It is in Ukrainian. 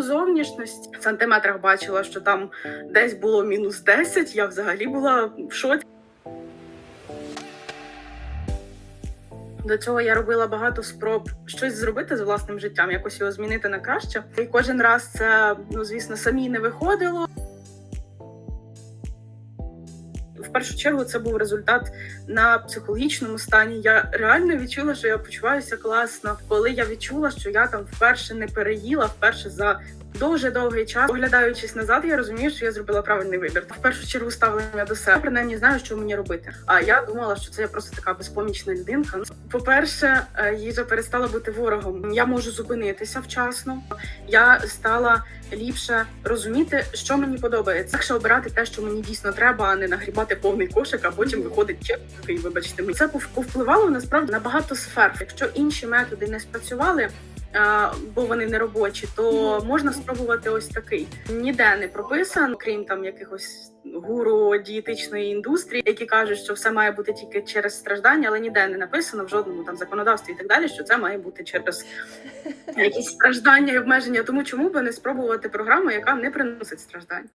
приводу зовнішності в сантиметрах бачила, що там десь було мінус 10, я взагалі була в шоці. До цього я робила багато спроб щось зробити з власним життям, якось його змінити на краще. І кожен раз це, ну звісно, самі не виходило. В першу чергу це був результат на психологічному стані. Я реально відчула, що я почуваюся класно. Коли я відчула, що я там вперше не переїла, вперше за дуже довгий час. Оглядаючись назад, я розумію, що я зробила правильний вибір. В першу чергу ставлення до себе. Принаймні знаю, що мені робити. А я думала, що це я просто така безпомічна людинка. Ну, По-перше, е, їжа перестала бути ворогом. Я можу зупинитися вчасно. Я стала ліпше розуміти, що мені подобається. Легше обирати те, що мені дійсно треба, а не нагрібати повний кошик, а потім виходить чек, вибачте, мені це пов- повпливало насправді на багато сфер. Якщо інші методи не спрацювали. Бо вони не робочі, то можна спробувати ось такий. Ніде не прописано, крім там якихось гуру дієтичної індустрії, які кажуть, що все має бути тільки через страждання, але ніде не написано в жодному там законодавстві і так далі, що це має бути через якісь страждання і обмеження. Тому чому би не спробувати програму, яка не приносить страждань?